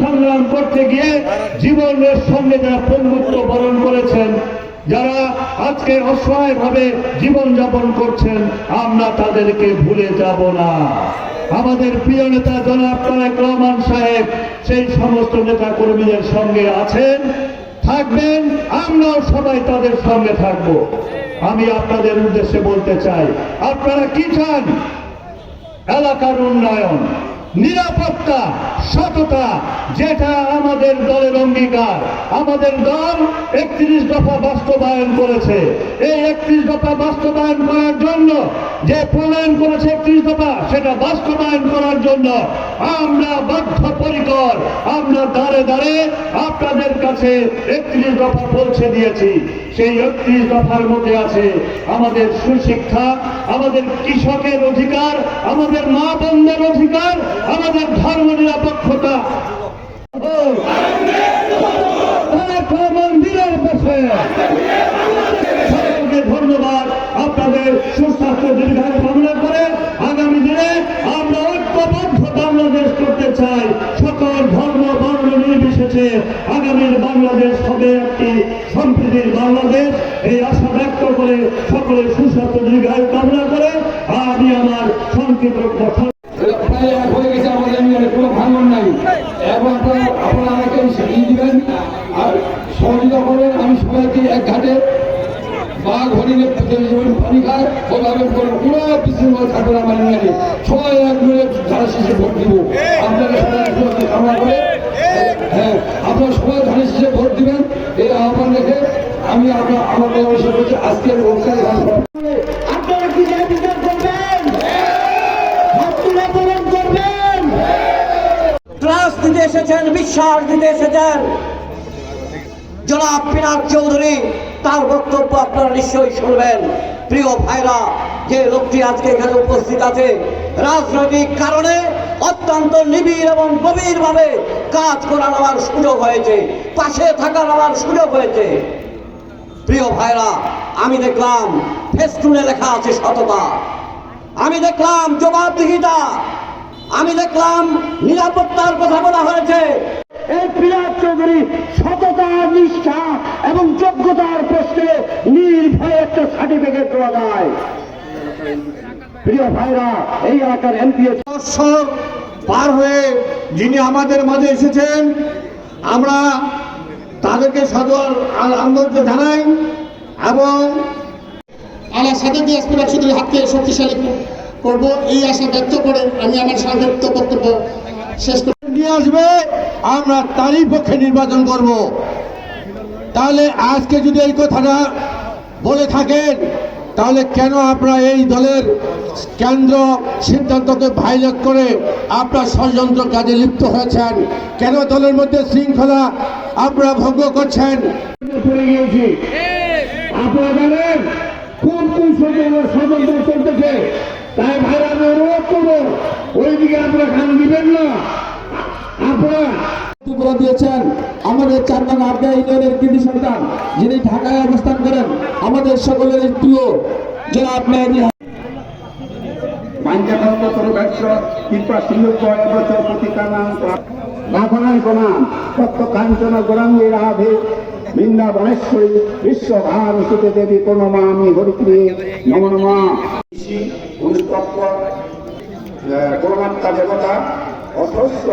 সংগ্রাম করতে গিয়ে জীবনের সঙ্গে যারা পঙ্গুত্ব বরণ করেছেন, যারা আজকে অসহায় ভাবে জীবন যাপন করছেন, আমরা তাদেরকে ভুলে যাব না। আমাদের প্রিয় নেতা জনাব তারেক রহমান সাহেব, সেই সমস্ত নেতা কর্মীদের সঙ্গে আছেন, থাকবেন, আমরাও সবাই তাদের সঙ্গে থাকব। আমি আপনাদের উদ্দেশ্যে বলতে চাই, আপনারা কি চান? এলাকার উন্নয়ন। নিরাপত্তা, সততা, যেটা আমাদের দলের অঙ্গীকার। আমাদের দল একত্রিশ দফা বাস্তবায়ন করেছে। এই একত্রিশ দফা বাস্তবায়ন করার জন্য যে প্রণয়ন করেছে একত্রিশ দফা সেটা বাস্তবায়ন করার জন্য আমরা বদ্ধপরিকর আমরা দাঁড়ে দাঁড়ে আপনাদের কাছে একত্রিশ দফা পৌঁছে দিয়েছি। সেই একত্রিশ দফার মধ্যে আছে আমাদের সুশিক্ষা, আমাদের কৃষকের অধিকার, আমাদের মা বন্ধের অধিকার, আমাদের ধর্ম নিরপেক্ষতা। মন্দিরের পাশে সকলকে ধন্যবাদ। আপনাদের সুস্বাস্থ্য দীর্ঘায়ু কামনা করে আগামী দিনে আমরা ঐক্যবদ্ধ বাংলাদেশ করতে চাই। সকল ধর্ম, বর্ণ নির্বিশেষে আগামীর বাংলাদেশ হবে একটি সম্প্রীতির বাংলাদেশ। এই আশা ব্যক্ত করে সকলের সুস্বাস্থ্য দীর্ঘায়ু কামনা করে আমি আমার সংক্ষিপ্ত কথা এবং আপনারা আমাকে দিবেন? আর সহযোগিতা করবেন? আমি সবাইকে এক ঘাটে বাঘ হরিণে যেমন পানি খায় ওভাবে কোনো কোনো বিশৃঙ্খলা থাকবে না আমার ইউনিয়নে সবাই এক মিলে ধারা শেষে ভোট দিব। আপনারা সবাই কামনা করে হ্যাঁ আপনারা সবাই ধানের শেষে ভোট দিবেন। এই আহ্বান রেখে আমি আপনার আমার পরামর্শ করছি। আজকের অনুষ্ঠানে আপনারা কি বিচার করবেন? করবেন? ক্লাস দিতে এসেছেন বিশ্বাস দিতে এসেছেন। জনাব পিনাক চৌধুরী তার বক্তব্য আপনারা নিশ্চয়ই শুনবেন। প্রিয় ভাইরা, যে লোকটি আজকে এখানে উপস্থিত আছে, রাজনৈতিক কারণে অত্যন্ত নিবিড় এবং গভীরভাবে কাজ করার আমার সুযোগ হয়েছে, পাশে থাকার আমার সুযোগ হয়েছে। প্রিয় ভাইরা, আমি দেখলাম ফেস্টুনে লেখা আছে সততা। আমি দেখলাম জবাবদিহিতা। আমি দেখলাম নিরাপত্তার কথা বলা হয়েছে। এই বিরাট চৌধুরী সততা, নিষ্ঠা এবং পার হয়ে যিনি আমাদের মাঝে এসেছেন, আমরা তাদেরকে জানাই এবং হাতকে শক্তিশালী করব। এই আশা ব্যক্ত করে আমি আমার সংক্ষিপ্ত বক্তব্য শেষ করি। নিয়ে আসবে, আমরা তারই পক্ষে নির্বাচন করব। তাহলে আজকে যদি এই কথাটা বলে থাকেন তাহলে কেন আপনারা এই দলের কেন্দ্র সিদ্ধান্তকে ভাইলেট করে আপনার ষড়যন্ত্র কাজে লিপ্ত হয়েছেন? কেন দলের মধ্যে শৃঙ্খলা আপনারা ভঙ্গ করছেন? কোন কোন তাই আমি অনুরোধ করব, ওইদিকে আপনারা খান দিবেন না। আপনারা করে দিয়েছেন আমাদের চার নং আবগা ইউনিয়নের কৃতি সন্তান যিনি ঢাকায় অবস্থান করেন আমাদের সকলের প্রিয় জনাব মেহেদি পাঞ্জাবর ব্যর্থ কৃপা সিংহ এবছর প্রতিকানাং রাঘনাই প্রণাম তত্ত্ব কাঞ্চন গৌরাঙ্গী রাধে বৃন্দাবনেশ্বরী বিশ্ব ভারতীতে দেবী প্রণমামি হরিপ্রিয়ে নম নমা। অনুতপ্ত দেবতা অসহস্র